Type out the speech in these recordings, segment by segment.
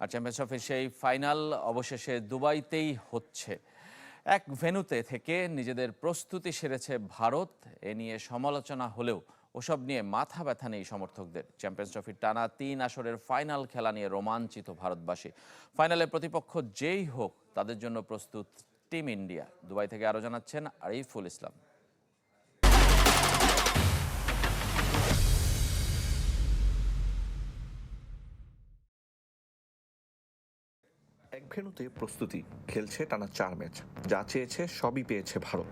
আর champions ট্রফির সেই final অবশেষে দুবাইতেই হচ্ছে। এক ভেন্যুতে থেকে নিজেদের প্রস্তুতি সেরেছে ভারত। এ নিয়ে সমালোচনা হলেও ওসব নিয়ে মাথা ব্যথা নেই সমর্থকদের। চ্যাম্পিয়ন্স ট্রফির টানা তিন আসরের ফাইনাল খেলা নিয়ে রোমাঞ্চিত ভারতবাসী। ফাইনালে প্রতিপক্ষ যেই হোক, তাদের জন্য প্রস্তুত টিম ইন্ডিয়া। দুবাই থেকে আরও জানাচ্ছেন আরিফুল ইসলাম। এক ভেন্যুতে প্রস্তুতি খেলছে টানা চার ম্যাচ। যা চেয়েছে সবই পেয়েছে ভারত।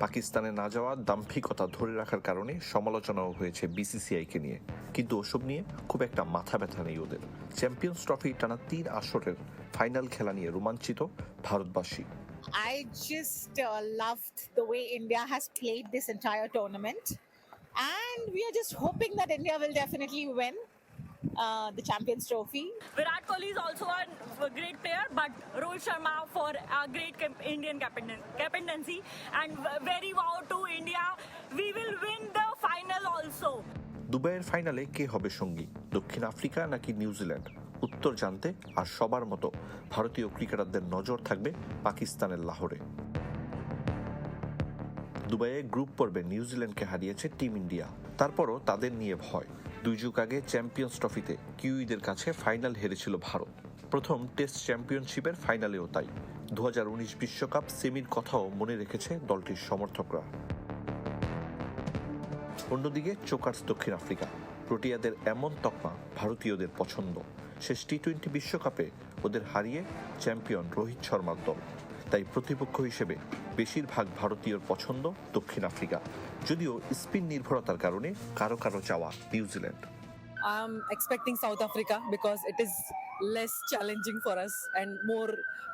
পাকিস্তানে না যাওয়া দাম্ভিকতা ধরে রাখার কারণে সমালোচনাও হয়েছে বিসিসিআইকে নিয়ে। কিন্তু ওসব নিয়ে খুব একটা মাথা ব্যথা নেই ওদের। চ্যাম্পিয়ন্স ট্রফি টানা তিন আসরের ফাইনাল খেলা নিয়ে রোমাঞ্চিত ভারতবাসী। I just uh, loved the way India has played this entire tournament. And we are just hoping that India will definitely win. Uh, the Champions Trophy. Virat Kohli is also a great player, but Rohit Sharma for a great Indian captaincy and very wow to India. We will win the final also. দুবাইয়ের ফাইনালে কে হবে সঙ্গী দক্ষিণ Africa নাকি New Zealand উত্তর জানতে আর সবার মতো ভারতীয় ক্রিকেটারদের নজর থাকবে পাকিস্তানের লাহোরে দুবাইয়ে গ্রুপ পর্বে নিউজিল্যান্ডকে হারিয়েছে টিম ইন্ডিয়া তারপরও তাদের নিয়ে ভয় দুই যুগ আগে চ্যাম্পিয়ন্স ট্রফিতে কিউইদের কাছে ফাইনাল হেরেছিল ভারত। প্রথম টেস্ট চ্যাম্পিয়নশিপের ফাইনালেও তাই। দু বিশ্বকাপ সেমির কথাও মনে রেখেছে দলটির সমর্থকরা। অন্যদিকে চোকার্স দক্ষিণ আফ্রিকা। প্রোটিয়াদের এমন তকমা ভারতীয়দের পছন্দ। শেষ টি টোয়েন্টি বিশ্বকাপে ওদের হারিয়ে চ্যাম্পিয়ন রোহিত শর্মার দল। তাই প্রতিপক্ষ হিসেবে বেশিরভাগ ভারতীয়র পছন্দ দক্ষিণ আফ্রিকা। যদিও স্পিন নির্ভরতার কারণে কারো কারো চাওয়া New Zealand I'm expecting South Africa because it is less challenging for us and more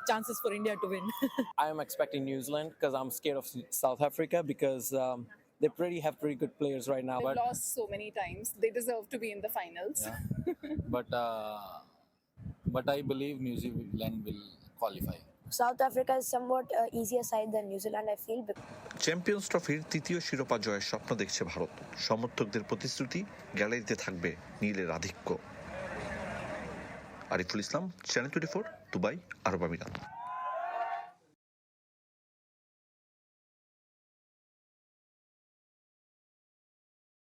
chances for India to win. I am expecting New Zealand because I'm scared of South Africa because um, they pretty have pretty good players right now. They've But lost so many times. They deserve to be in the finals. Yeah. but uh, but I believe New Zealand will qualify. South Africa is somewhat uh, side side New Zealand feel. bec- champions ট্রফির তৃতীয় শিরোপা জয়ের স্বপ্ন দেখছে ভারত সমর্থকদের প্রতিশ্রুতি গ্যালারিতে থাকবে নীলের আধিক্য Ariful Islam channel twenty four Dubai আরব আমিরাত